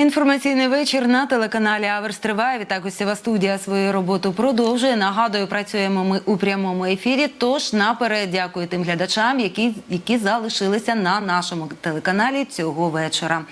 Інформаційний вечір на телеканалі Аверс триває. Відтак гостєва студія свою роботу продовжує. Нагадую, працюємо ми у прямому ефірі. Тож наперед дякую тим глядачам, які, які залишилися на нашому телеканалі цього вечора.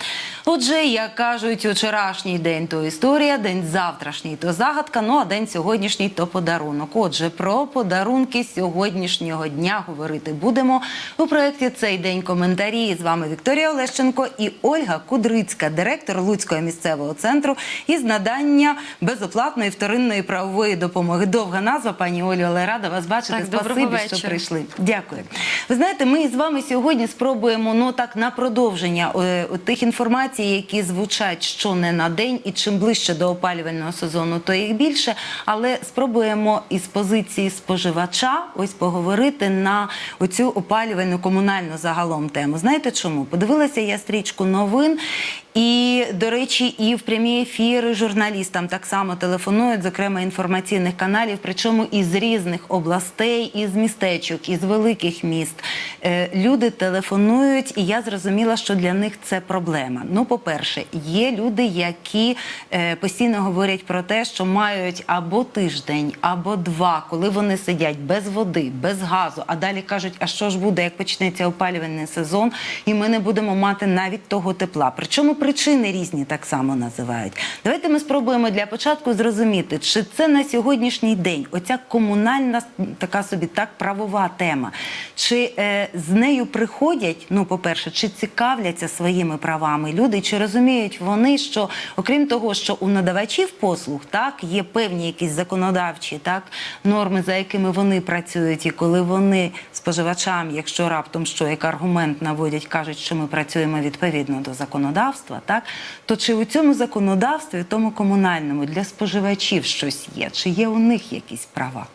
Отже, як кажуть, вчорашній день то історія, день завтрашній то загадка. Ну а день сьогоднішній то подарунок. Отже, про подарунки сьогоднішнього дня говорити будемо у проєкті цей день коментарі. З вами Вікторія Олещенко і Ольга Кудрицька, директор Луцького місцевого центру із надання безоплатної вторинної правової допомоги. Довга назва, пані Олю, але рада вас бачити. Так, Спасибі, що вечора. прийшли. Дякую. Ви знаєте, ми з вами сьогодні спробуємо ну так на продовження е, тих інформацій, які звучать що не на день, і чим ближче до опалювального сезону, то їх більше. Але спробуємо із позиції споживача ось поговорити на оцю опалювальну комунальну загалом тему. Знаєте чому? Подивилася я стрічку новин. І, до речі, і в прямі ефіри журналістам так само телефонують, зокрема інформаційних каналів, причому із різних областей, із містечок, із великих міст. Е, люди телефонують, і я зрозуміла, що для них це проблема. Ну, по-перше, є люди, які е, постійно говорять про те, що мають або тиждень, або два, коли вони сидять без води, без газу, а далі кажуть, а що ж буде, як почнеться опалювальний сезон, і ми не будемо мати навіть того тепла. Причому причини різні так само називають. Давайте ми спробуємо для початку зрозуміти, чи це на сьогоднішній день оця комунальна така собі так правова тема, чи е, з нею приходять, ну по-перше, чи цікавляться своїми правами люди, чи розуміють вони, що окрім того, що у надавачів послуг так є певні якісь законодавчі так норми, за якими вони працюють, і коли вони споживачам, якщо раптом що як аргумент наводять, кажуть, що ми працюємо відповідно до законодавства, так то чи у цьому законодавстві, тому комунальному для споживачів щось є, чи є у них якісь права?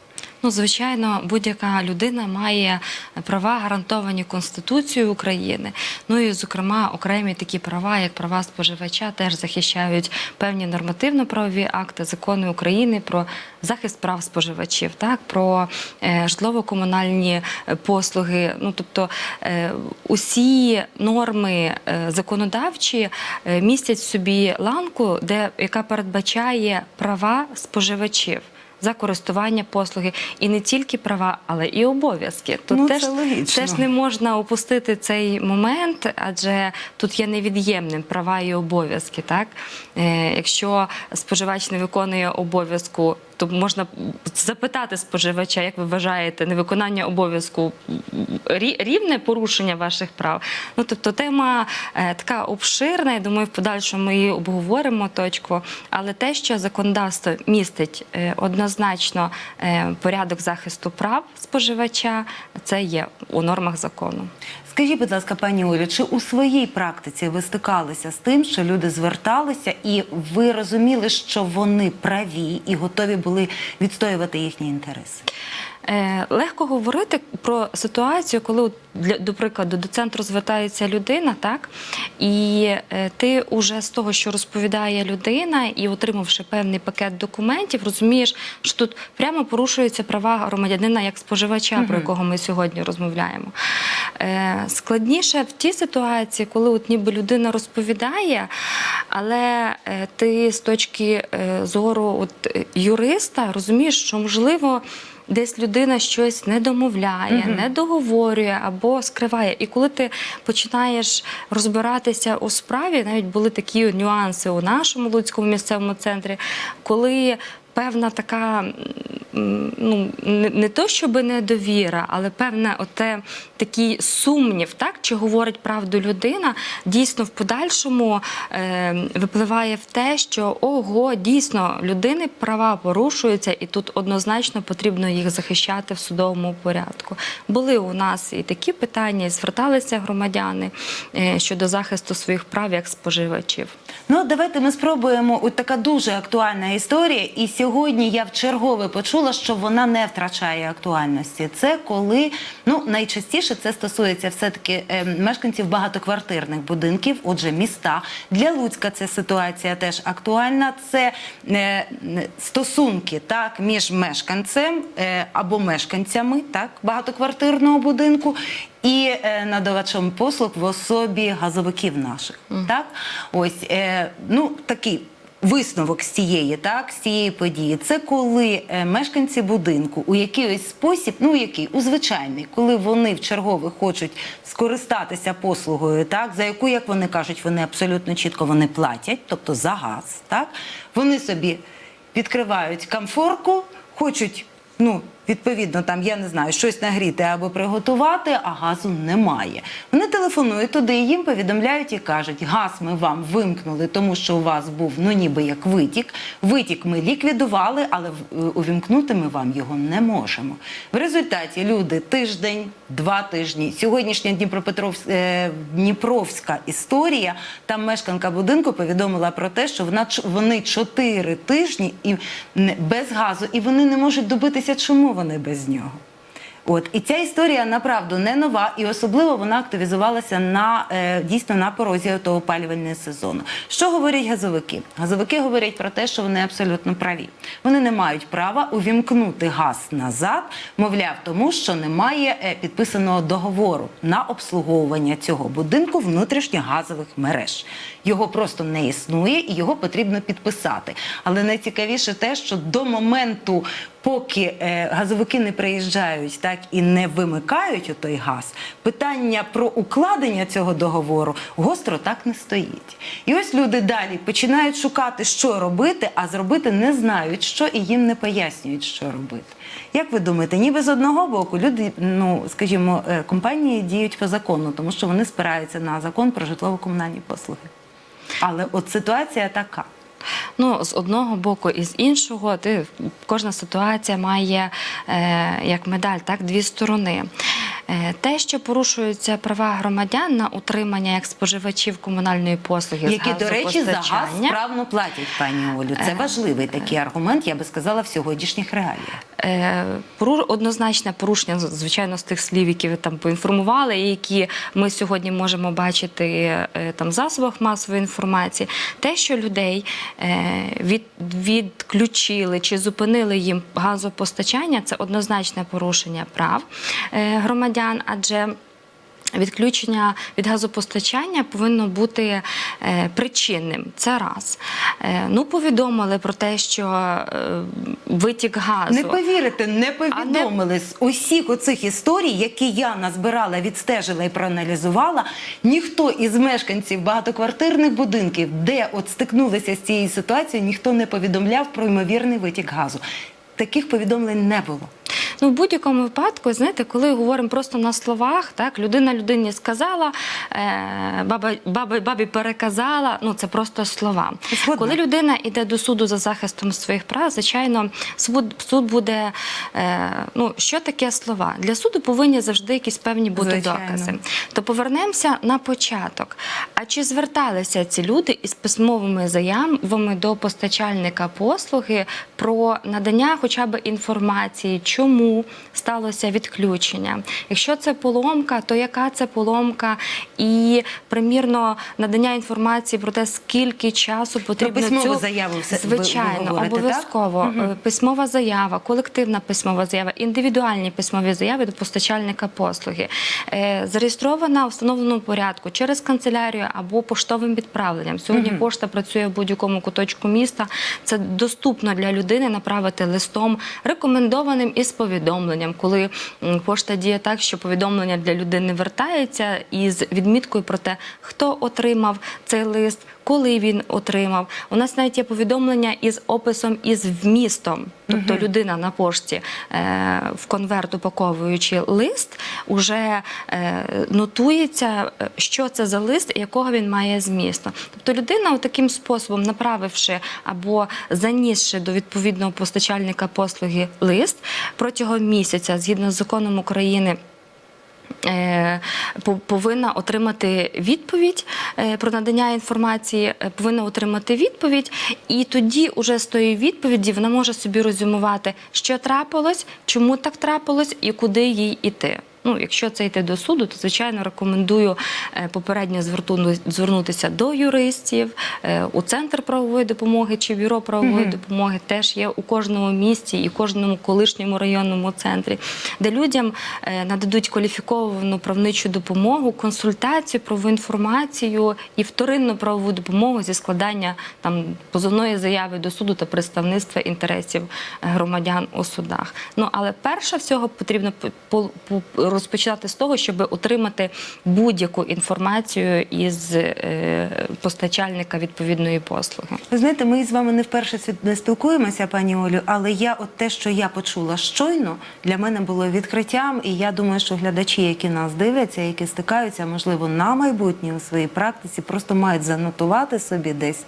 Ну, звичайно, будь-яка людина має права гарантовані Конституцією України. Ну і, зокрема, окремі такі права, як права споживача, теж захищають певні нормативно-правові акти, закони України про захист прав споживачів, так про е, житлово-комунальні е, послуги. Ну тобто е, усі норми законодавчі містять в собі ланку, де яка передбачає права споживачів. За користування послуги і не тільки права, але і обов'язки. Тут Ну, теж, теж не можна опустити цей момент, адже тут є невід'ємним права і обов'язки. Так, е, якщо споживач не виконує обов'язку, то можна запитати споживача, як ви вважаєте, невиконання обов'язку рівне порушення ваших прав. Ну тобто тема е, така обширна. Я думаю, в подальшому ми її обговоримо точку. Але те, що законодавство містить е, однозначно е, порядок захисту прав споживача, це є у нормах закону. Скажіть, будь ласка, пані Олю, чи у своїй практиці ви стикалися з тим, що люди зверталися, і ви розуміли, що вони праві і готові були відстоювати їхні інтереси? Е, Легко говорити про ситуацію, коли, для, до прикладу, до центру звертається людина, так і е, ти уже з того, що розповідає людина, і отримавши певний пакет документів, розумієш, що тут прямо порушуються права громадянина як споживача, про якого ми сьогодні розмовляємо. Е, Складніше в тій ситуації, коли от ніби людина розповідає, але е, ти з точки е, зору от, е, юриста розумієш, що можливо. Десь людина щось не домовляє, не договорює або скриває. І коли ти починаєш розбиратися у справі, навіть були такі нюанси у нашому Луцькому місцевому центрі, коли певна така, ну не, то, щоб недовіра, але певне оте такий сумнів, так чи говорить правду людина, дійсно в подальшому е, випливає в те, що ого, дійсно людини права порушуються, і тут однозначно потрібно їх захищати в судовому порядку. Були у нас і такі питання, і зверталися громадяни е, щодо захисту своїх прав як споживачів. Ну, давайте ми спробуємо. От така дуже актуальна історія. І сьогодні я вчергове почула, що вона не втрачає актуальності. Це коли ну найчастіше це стосується все-таки е, мешканців багатоквартирних будинків, отже, міста. Для Луцька ця ситуація теж актуальна. Це е, стосунки так між мешканцем е, або мешканцями так багатоквартирного будинку і е, надавачом послуг в особі газовиків наших. Так, ось е, ну такий. Висновок з цієї, так, з цієї події, це коли е, мешканці будинку у якийсь спосіб, ну який у звичайний, коли вони в чергове хочуть скористатися послугою, так за яку, як вони кажуть, вони абсолютно чітко вони платять, тобто за газ, так вони собі відкривають камфорку, хочуть, ну, відповідно, там, я не знаю, щось нагріти або приготувати, а газу немає. Вони телефонують туди, їм повідомляють і кажуть, газ ми вам вимкнули, тому що у вас був ну ніби як витік. Витік ми ліквідували, але е, увімкнути ми вам його не можемо. В результаті люди тиждень, два тижні. Сьогоднішня Дніпропетровська е, Дніпровська історія. Там мешканка будинку повідомила про те, що вона вони чотири тижні і без газу, і вони не можуть добитися, чому вони без нього. От і ця історія направду не нова, і особливо вона активізувалася на е, дійсно на порозі того опалювального сезону. Що говорять газовики? Газовики говорять про те, що вони абсолютно праві. Вони не мають права увімкнути газ назад, мовляв, тому що немає е, підписаного договору на обслуговування цього будинку внутрішніх газових мереж. Його просто не існує, і його потрібно підписати. Але найцікавіше те, що до моменту поки е, газовики не приїжджають так і не вимикають отой газ, питання про укладення цього договору гостро так не стоїть. І ось люди далі починають шукати, що робити, а зробити не знають, що і їм не пояснюють, що робити. Як ви думаєте, ніби з одного боку люди, ну скажімо, е, компанії діють по закону, тому що вони спираються на закон про житлово-комунальні послуги. Але от ситуація така. Ну, з одного боку і з іншого, ти, кожна ситуація має е, як медаль, так, дві сторони. Е, те, що порушуються права громадян на утримання як споживачів комунальної послуги, які, до речі, за газ справно платять, пані Олю. Це важливий такий аргумент, я би сказала, в сьогоднішніх реаліях. Е, однозначне порушення, звичайно, з тих слів, які ви там поінформували, і які ми сьогодні можемо бачити е, там в засобах масової інформації, те, що людей е, від, відключили чи зупинили їм газопостачання, це однозначне порушення прав е, громадян, адже Відключення від газопостачання повинно бути е, причинним. Це раз. Е, ну, повідомили про те, що е, витік газу. Не повірите, не повідомили з усіх оцих історій, які я назбирала, відстежила і проаналізувала. Ніхто із мешканців багатоквартирних будинків, де от стикнулися з цією ситуацією, ніхто не повідомляв про ймовірний витік газу. Таких повідомлень не було. Ну, в будь-якому випадку, знаєте, коли говоримо просто на словах, так, людина людині сказала, е, баба, баба, бабі переказала, ну це просто слова. Згодна. Коли людина йде до суду за захистом своїх прав, звичайно, суд, суд буде, е, ну, що таке слова? Для суду повинні завжди якісь певні бути Звичайно. докази. То повернемося на початок. А чи зверталися ці люди із письмовими заявами до постачальника послуги про надання хоча б інформації, чому сталося відключення? Якщо це поломка, то яка це поломка? І примірно надання інформації про те, скільки часу потрібно письмову цю заяву все- звичайно, обов'язково Е, письмова заява, колективна письмова заява, індивідуальні письмові заяви до постачальника послуги, е, зареєстрована в встановленому порядку через канцелярію або поштовим відправленням. Сьогодні пошта працює в будь-якому куточку міста. Це доступно для людини направити листом рекомендованим і із повідомленням, коли пошта діє так, що повідомлення для людини вертається із відміткою про те, хто отримав цей лист. Коли він отримав, у нас навіть є повідомлення із описом із вмістом. Тобто людина на пошті е, в конверт упаковуючи лист, уже е, нотується, що це за лист і якого він має змісту. Тобто людина таким способом, направивши або занісши до відповідного постачальника послуги лист протягом місяця, згідно з законом України. Е, по- Повинна отримати відповідь е, про надання інформації, е, повинна отримати відповідь, і тоді, уже з тої відповіді, вона може собі розумувати, що трапилось, чому так трапилось і куди їй іти. Ну, якщо це йти до суду, то звичайно рекомендую е, попередньо звернутися до юристів е, у центр правової допомоги чи бюро правової допомоги. Теж є у кожному місті і кожному колишньому районному центрі, де людям е, нададуть кваліфіковану правничу допомогу, консультацію, правову інформацію і вторинну правову допомогу зі складання там позовної заяви до суду та представництва інтересів громадян у судах. Ну але перше всього потрібно по- по- по- розпочати з того, щоб отримати будь-яку інформацію із е, постачальника відповідної послуги. Ви знаєте, ми з вами не вперше спілкуємося, пані Олю, але я от те, що я почула щойно, для мене було відкриттям, і я думаю, що глядачі, які нас дивляться, які стикаються, можливо, на майбутнє у своїй практиці, просто мають занотувати собі десь.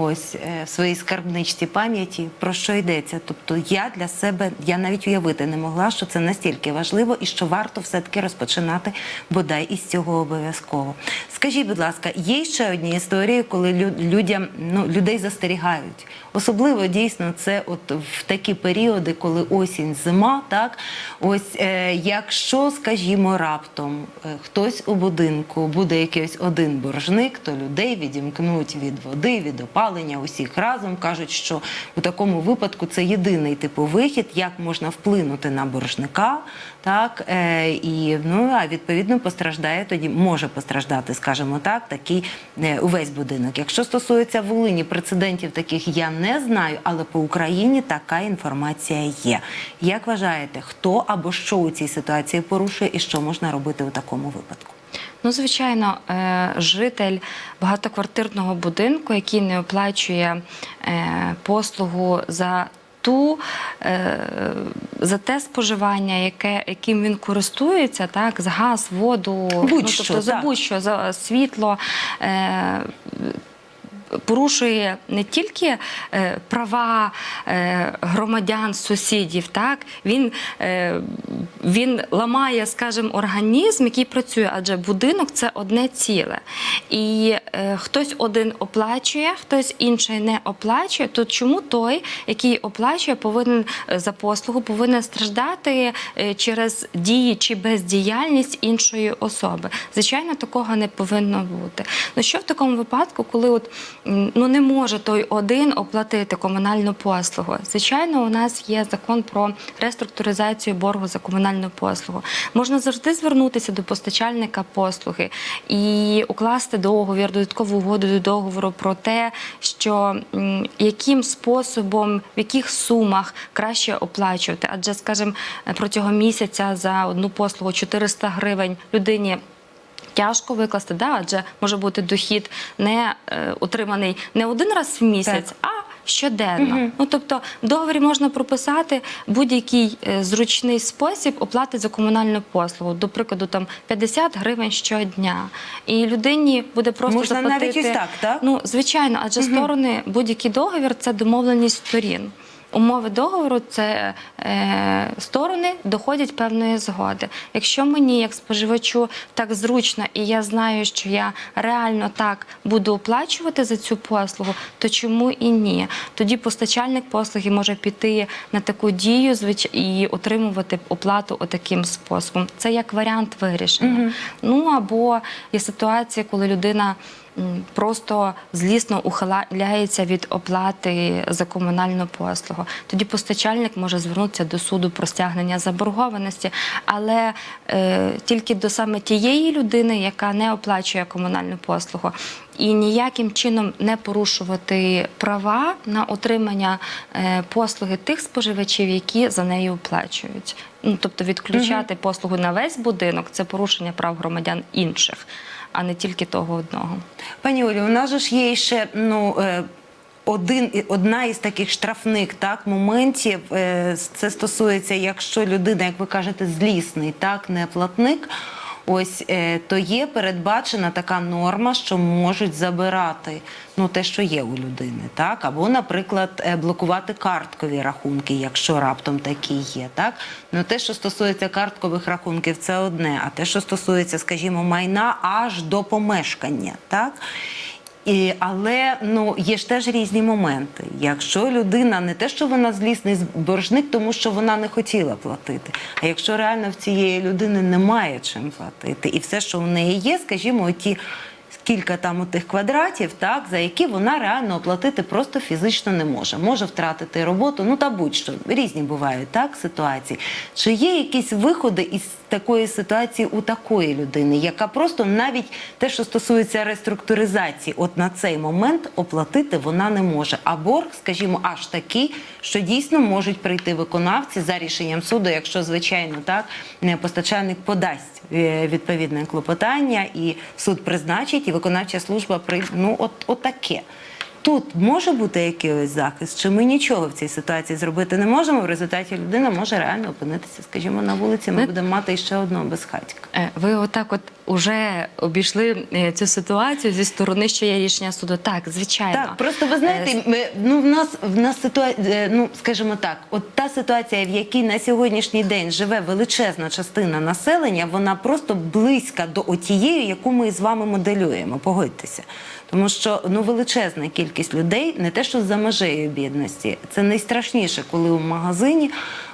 Ось е, в своїй скарбничці пам'яті про що йдеться. Тобто я для себе я навіть уявити не могла, що це настільки важливо і що варто все-таки розпочинати бодай із цього обов'язково. Скажіть, будь ласка, є ще одні історії, коли лю- людям ну людей застерігають. Особливо дійсно це от в такі періоди, коли осінь, зима, так? Ось е, якщо, скажімо, раптом е, хтось у будинку буде якийсь один боржник, то людей відімкнуть від води, від опалення, усіх разом кажуть, що у такому випадку це єдиний типу вихід, як можна вплинути на боржника, так е, і ну а відповідно постраждає тоді, може постраждати, скажімо так, такий е, увесь будинок. Якщо стосується Волині, прецедентів таких я не знаю, але по Україні така інформація є. Як вважаєте, хто або що у цій ситуації порушує і що можна робити у такому випадку? Ну, звичайно, е, житель багатоквартирного будинку, який не оплачує послугу за ту е, за те споживання, яке яким він користується, так за газ, воду, Будь-що, ну, тобто за будь-що за світло. Порушує не тільки е, права е, громадян, сусідів, так він, е, він ламає, скажімо, організм, який працює, адже будинок це одне ціле. І хтось один оплачує, хтось інший не оплачує. То чому той, який оплачує, повинен за послугу, повинен страждати через дії чи бездіяльність іншої особи? Звичайно, такого не повинно бути. Ну що в такому випадку, коли от ну не може той один оплатити комунальну послугу? Звичайно, у нас є закон про реструктуризацію боргу за комунальну послугу. Можна завжди звернутися до постачальника послуги і укласти договір, додаткову угоду до договору про те, що яким способом, в яких сумах краще оплачувати. Адже, скажімо, протягом місяця за одну послугу 400 гривень людині. Тяжко викласти, да, адже може бути дохід не е, отриманий не один раз в місяць, а щоденно. Ну тобто в договорі можна прописати будь-який е, зручний спосіб оплати за комунальну послугу. До прикладу, там 50 гривень щодня. І людині буде просто Можна заплатити. навіть ось так, так? Ну звичайно, адже сторони будь-який договір це домовленість сторін. Умови договору це е, сторони доходять певної згоди. Якщо мені, як споживачу, так зручно, і я знаю, що я реально так буду оплачувати за цю послугу, то чому і ні? Тоді постачальник послуги може піти на таку дію і отримувати оплату отаким способом. Це як варіант вирішення. Ну або є ситуація, коли людина. Просто злісно ухиляється від оплати за комунальну послугу. Тоді постачальник може звернутися до суду про стягнення заборгованості, але е, тільки до саме тієї людини, яка не оплачує комунальну послугу, і ніяким чином не порушувати права на отримання е, послуги тих споживачів, які за нею оплачують. Ну тобто відключати послугу на весь будинок це порушення прав громадян інших, а не тільки того одного. Пані Олі, у нас же ж є ще ну. Один одна із таких штрафних так моментів е, це стосується, якщо людина, як ви кажете, злісний, так не платник. Ось е, то є передбачена така норма, що можуть забирати ну те, що є у людини, так або, наприклад, е, блокувати карткові рахунки, якщо раптом такі є. Так ну те, що стосується карткових рахунків, це одне. А те, що стосується, скажімо, майна аж до помешкання, так. І, але ну є ж теж різні моменти. Якщо людина не те, що вона злісний боржник, тому що вона не хотіла платити. А якщо реально в цієї людини немає чим платити, і все, що в неї є, скажімо, ті кілька там тих квадратів, так за які вона реально оплатити просто фізично не може. Може втратити роботу, ну та будь-що різні бувають так ситуації. Чи є якісь виходи із такої ситуації у такої людини, яка просто навіть те, що стосується реструктуризації, от на цей момент оплатити вона не може. А борг, скажімо, аж такий, що дійсно можуть прийти виконавці за рішенням суду, якщо звичайно так не постачальник подасть е, відповідне клопотання, і суд призначить, і виконавча служба при ну от, от таке. Тут може бути якийсь захист, чи ми нічого в цій ситуації зробити не можемо. В результаті людина може реально опинитися, скажімо, на вулиці. Ми будемо мати ще одного безхатька. Е, Ви отак от уже обійшли е, цю ситуацію зі сторони, що є рішення суду. Так, звичайно. Так, просто ви Е, знаєте, ми, ну в нас в нас ситуація, ну скажімо так, от та ситуація, в якій на сьогоднішній день живе величезна частина населення, вона просто близька до отієї, яку ми з вами моделюємо. Погодьтеся. Тому що ну величезна кількість людей, не те, що за межею бідності, це найстрашніше, коли у магазині.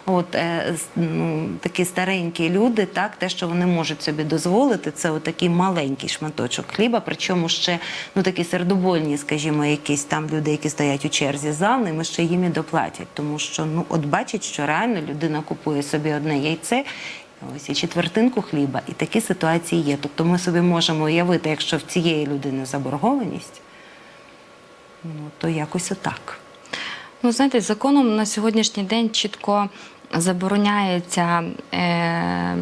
От е, ну, такі старенькі люди, так те, що вони можуть собі дозволити, це отакий маленький шматочок хліба. Причому ще ну такі сердобольні, скажімо, якісь там люди, які стоять у черзі за ними, ще їм і доплатять. Тому що ну от бачать, що реально людина купує собі одне яйце. Ось і четвертинку хліба, і такі ситуації є. Тобто ми собі можемо уявити, якщо в цієї людини заборгованість, ну то якось отак. Ну, знаєте, законом на сьогоднішній день чітко забороняється е, е,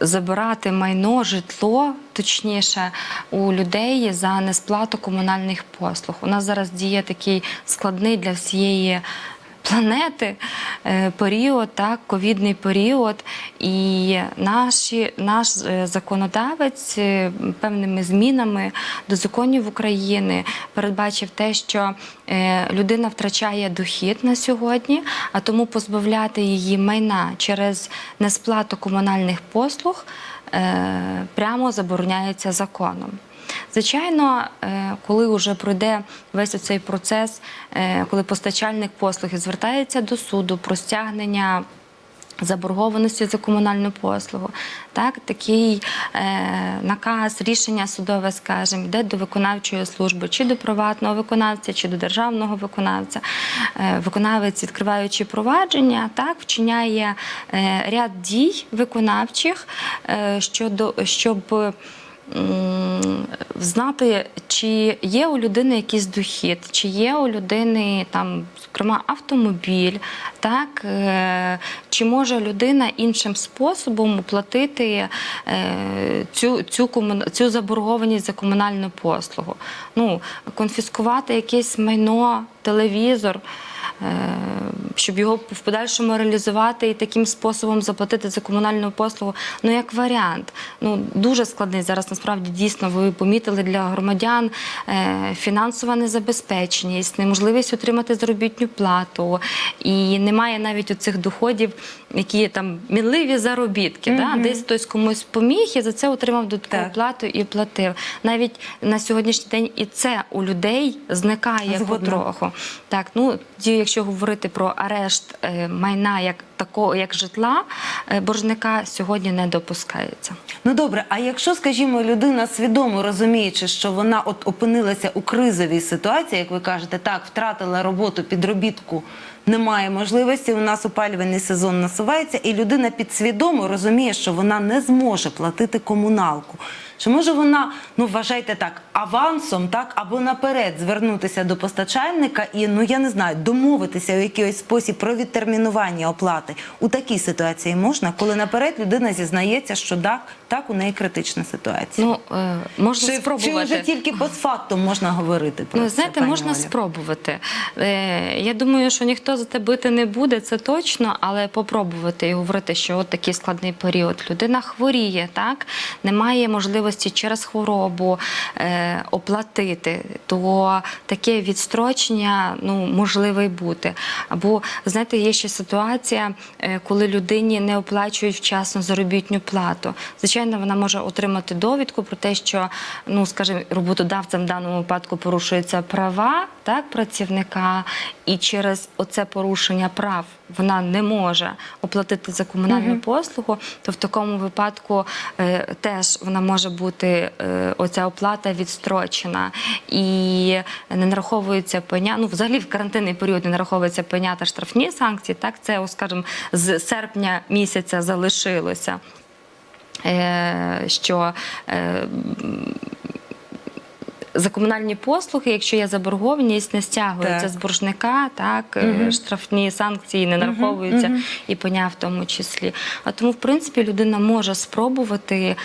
забирати майно, житло, точніше, у людей за несплату комунальних послуг. У нас зараз діє такий складний для всієї. Планети е, період, так, ковідний період, і наші, наш е, законодавець е, певними змінами до законів України передбачив те, що людина втрачає дохід на сьогодні, а тому позбавляти її майна через несплату комунальних послуг прямо забороняється законом. Звичайно, е, коли вже пройде весь цей процес, е, коли постачальник послуги звертається до суду про стягнення заборгованості за комунальну послугу, так такий е, наказ, рішення судове, скажімо, йде до виконавчої служби, чи до приватного виконавця, чи до державного виконавця. Е, виконавець, відкриваючи провадження, так вчиняє е, ряд дій виконавчих е, щодо щоб знати, чи є у людини якийсь дохід, чи є у людини там, зокрема, автомобіль, так, е, чи може людина іншим способом оплатити е, цю, цю, цю заборгованість за комунальну послугу. Ну, конфіскувати якесь майно, телевізор. Е, Щоб його в подальшому реалізувати і таким способом заплатити за комунальну послугу, ну як варіант. Ну дуже складний зараз. Насправді дійсно ви помітили для громадян е, фінансова незабезпеченість, неможливість отримати заробітну плату, і немає навіть оцих доходів, які там мінливі заробітки. Да? Десь хтось комусь поміг і за це отримав додаткову плату і платив. Навіть на сьогоднішній день і це у людей зникає потроху. Так, ну ті, якщо говорити про арешт е, майна як такого, як житла е, боржника, сьогодні не допускається. Ну добре, а якщо, скажімо, людина свідомо розуміючи, що вона от опинилася у кризовій ситуації, як ви кажете, так, втратила роботу, підробітку, немає можливості, у нас опалювальний сезон насувається, і людина підсвідомо розуміє, що вона не зможе платити комуналку. Чи може вона, ну вважайте так, авансом, так або наперед звернутися до постачальника і ну я не знаю, домовитися у якийсь спосіб про відтермінування оплати. У такій ситуації можна, коли наперед людина зізнається, що так, так у неї критична ситуація. Ну е, можна чи, чи вже тільки постфактум можна говорити про Ну, це, знаєте, пані можна Олю? спробувати. Е, я думаю, що ніхто за те бити не буде, це точно, але попробувати і говорити, що от такий складний період. Людина хворіє, так немає можливості можливості через хворобу е, оплатити, то таке відстрочення ну, можливе й бути. Або, знаєте, є ще ситуація, е, коли людині не оплачують вчасно заробітну плату. Звичайно, вона може отримати довідку про те, що, ну, скажімо, роботодавцем в даному випадку порушуються права так, працівника, і через оце порушення прав вона не може оплатити за комунальну послугу, то в такому випадку е, теж вона може бути е, оця оплата відстрочена і не нараховується пеня. Ну, взагалі в карантинний період не нараховується пеня та штрафні санкції. Так, це, скажімо, з серпня місяця залишилося. Е, що е, за комунальні послуги, якщо є заборгованість, не стягується Так. з боржника, так е, штрафні санкції не нараховуються і пеня в тому числі. А тому, в принципі, людина може спробувати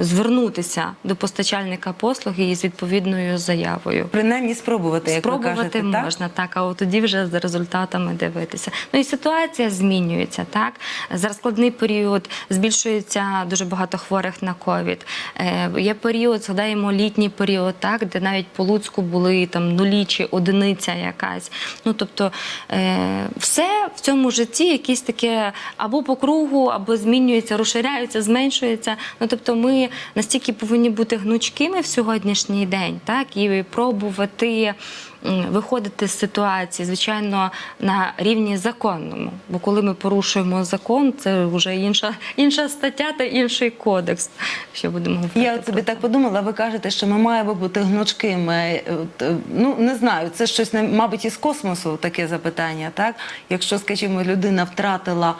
звернутися до постачальника послуги із відповідною заявою. Принаймні спробувати, як Спробувати ви кажете, так? можна, так? а от тоді вже за результатами дивитися. Ну і ситуація змінюється, так? Зараз складний період, збільшується дуже багато хворих на ковід. Е, є період, згадаємо літній період, так, де навіть по Луцьку були там нулі чи одиниця якась. Ну тобто е, все в цьому житті якісь таке або по кругу, або змінюється, розширяється, зменшується. Ну тобто ми настільки повинні бути гнучкими в сьогоднішній день, так, і пробувати виходити з ситуації, звичайно, на рівні законному. Бо коли ми порушуємо закон, це вже інша, інша стаття та інший кодекс. Що будемо говорити. Я от собі так подумала, ви кажете, що ми маємо бути гнучкими. Е, е, Ну, не знаю, це щось, мабуть, із космосу таке запитання, так? Якщо, скажімо, людина втратила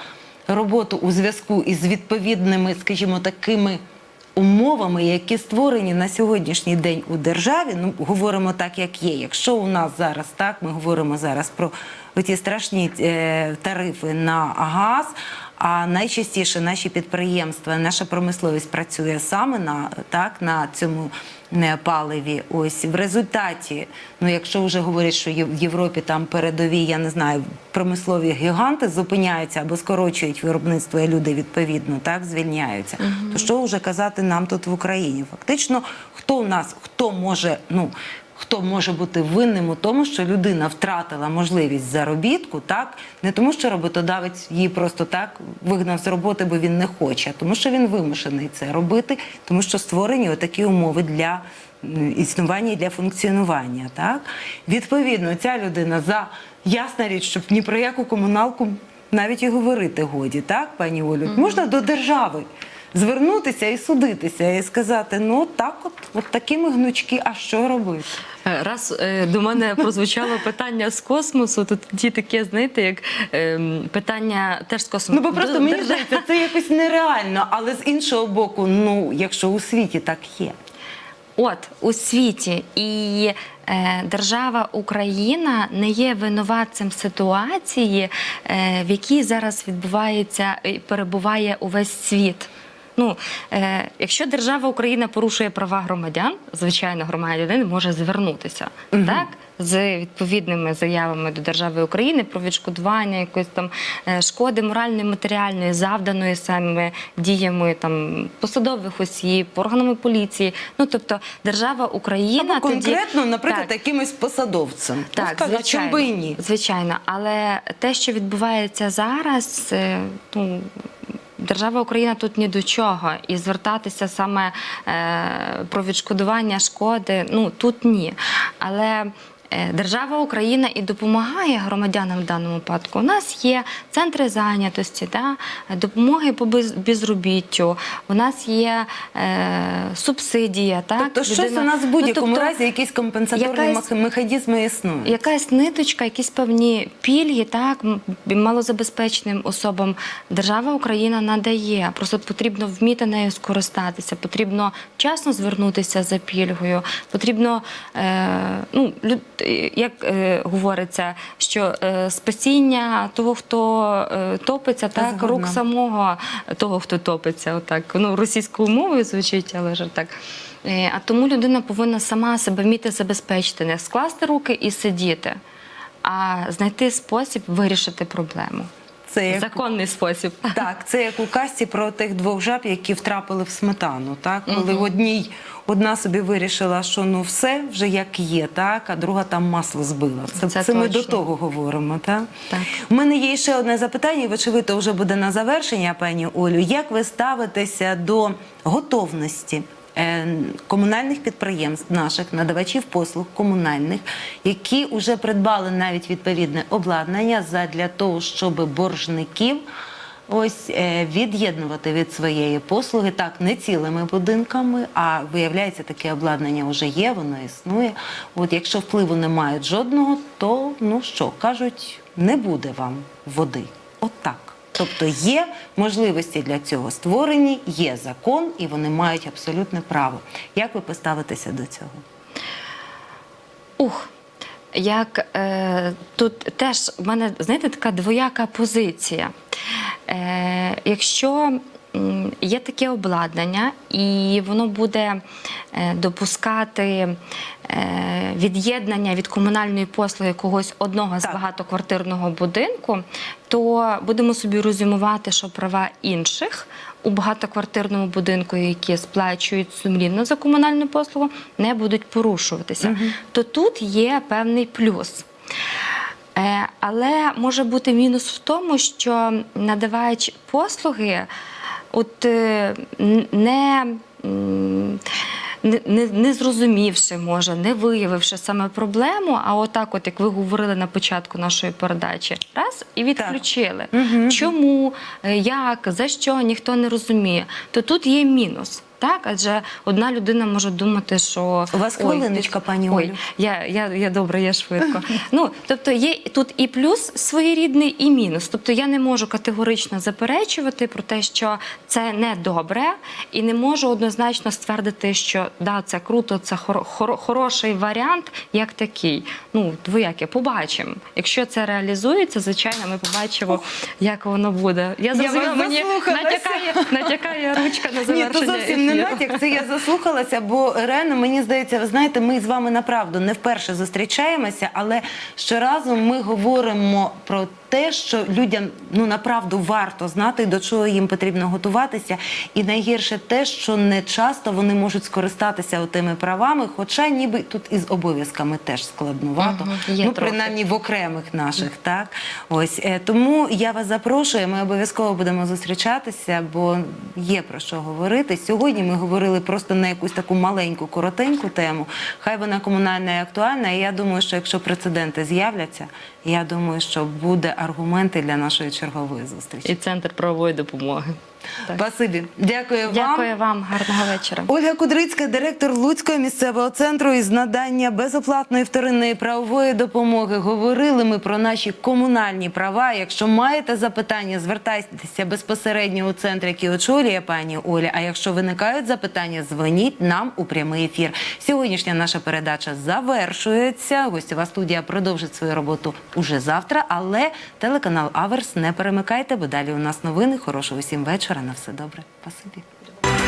роботу у зв'язку із відповідними, скажімо, такими умовами, які створені на сьогоднішній день у державі, ну, говоримо так, як є. Якщо у нас зараз, так, ми говоримо зараз про ті страшні е, тарифи на газ, а найчастіше наші підприємства, наша промисловість працює саме на так на цьому е, паливі. Ось в результаті, ну якщо вже говорять, що в Європі там передові, я не знаю, промислові гіганти зупиняються або скорочують виробництво, і люди відповідно так звільняються. То що вже казати нам тут в Україні? Фактично, хто у нас хто може, ну. Хто може бути винним у тому, що людина втратила можливість заробітку, так не тому, що роботодавець її просто так вигнав з роботи, бо він не хоче, а тому що він вимушений це робити, тому що створені отакі умови для існування і для функціонування. Так відповідно, ця людина за ясна річ, щоб ні про яку комуналку навіть і говорити годі, так, пані Олю, можна до держави. Звернутися і судитися, і сказати, ну так, от, от такі ми гнучки, а що робити? Е, Раз е, до мене прозвучало питання з космосу, то тоді таке, знаєте, як ем, питання теж з космосу. Ну бо просто мені здається, це якось нереально, але з іншого боку, ну якщо у світі так є. От у світі і е, держава Україна не є винуватцем ситуації, е, в якій зараз відбувається і перебуває увесь світ. Ну, е, якщо держава Україна порушує права громадян, звичайно, громадянин може звернутися так з відповідними заявами до держави України про відшкодування якоїсь там е, шкоди моральної, матеріальної, завданої самими діями там посадових осіб, органами поліції. Ну тобто держава Україна Або конкретно, тоді, наприклад, так, якимось посадовцем. так, ну, звичайно, чому би і ні? Звичайно, але те, що відбувається зараз, е, ну. Держава Україна тут ні до чого, і звертатися саме е, про відшкодування шкоди, ну тут ні. Але держава Україна і допомагає громадянам в даному випадку. У нас є центри зайнятості, да, допомоги по без- безробіттю. У нас є е, субсидія. Так, Тобто щось у нас в Ну, будь-якому тобто, разі якісь компенсаторні якась- мех- механізми існують. Якась ниточка, якісь певні пільги, так малозабезпеченим особам держава Україна надає. Просто потрібно вміти нею скористатися, потрібно вчасно звернутися за пільгою. Потрібно, е, ну е, як е, говориться, що е, спасіння того, хто е, топиться, так згодна. рук самого того, хто топиться, отак ну російською мовою звучить, але ж так. Е, А тому людина повинна сама себе вміти забезпечити, не скласти руки і сидіти, а знайти спосіб вирішити проблему. Це як Законний спосіб. Так, це як у казці про тих двох жаб, які втрапили в сметану. Так, коли одній одна собі вирішила, що ну все вже як є, так, а друга там масло збила. Це, це, Це ми до того говоримо. Так? Так. У мене є ще одне запитання, і вочевидь, вже буде на завершення, пані Олю. Як ви ставитеся до готовності? е, Комунальних підприємств, наших надавачів послуг комунальних, які вже придбали навіть відповідне обладнання для того, щоб боржників ось е, від'єднувати від своєї послуги так не цілими будинками, а виявляється, таке обладнання вже є, воно існує. От якщо впливу не мають жодного, то ну що кажуть, не буде вам води. От так. Тобто є можливості для цього створені, є закон, і вони мають абсолютне право. Як ви поставитеся до цього? Ух. Як е, тут теж в мене знаєте така двояка позиція. Е, якщо є таке обладнання, і воно буде е, допускати е, від'єднання від комунальної послуги когось одного з багатоквартирного будинку, то будемо собі розумувати, що права інших у багатоквартирному будинку, які сплачують сумлінно за комунальну послугу, не будуть порушуватися. То тут є певний плюс. Е, Але може бути мінус в тому, що надавач послуги, от е, не. Не, не, зрозумівши, може, не виявивши саме проблему, а отак, от як ви говорили на початку нашої передачі, раз і відключили. Чому, е, як, за що ніхто не розуміє, то тут є мінус. Так, адже одна людина може думати, що У вас «Ой, хвилиночка, ти- пані ой, я, я, я добре, я швидко. Ну, тобто є тут і плюс своєрідний, і мінус. Тобто я не можу категорично заперечувати про те, що це не добре, і не можу однозначно ствердити, що да, це круто, це хоро- хоро- хороший варіант, як такий. Ну, двояке, побачимо. Якщо це реалізується, звичайно, ми побачимо, як воно буде. Я зрозуміла, мені натякає, натякає ручка на Ні, то зовсім не натяк. Це я заслухалася, бо реально мені здається, ви знаєте, ми з вами направду не вперше зустрічаємося, але щоразу ми говоримо про те, що людям ну направду варто знати, до чого їм потрібно готуватися. І найгірше те, що не часто вони можуть скористатися тими правами, хоча ніби тут із обов'язками теж складновато. Мгм, є ну, трохи. принаймні в окремих наших, так ось е, тому я вас запрошую. Ми обов'язково будемо зустрічатися, бо є про що говорити. Сьогодні ми говорили просто на якусь таку маленьку, коротеньку тему. Хай вона комунальна і актуальна. І я думаю, що якщо прецеденти з'являться, я думаю, що буде аргументи для нашої чергової зустрічі. І центр правової допомоги. Так. Спасибі, дякую вам. Дякую вам, гарного вечора. Ольга Кудрицька, директор Луцького місцевого центру із надання безоплатної вторинної правової допомоги. Говорили ми про наші комунальні права. Якщо маєте запитання, звертайтеся безпосередньо у центр, який очолює пані Оля. А якщо виникають запитання, дзвоніть нам у прямий ефір. Сьогоднішня наша передача завершується. Гостєва студія продовжить свою роботу уже завтра. Але телеканал Аверс не перемикайте, бо далі у нас новини. Хорошого усім вечора. На все добре. Спасибі.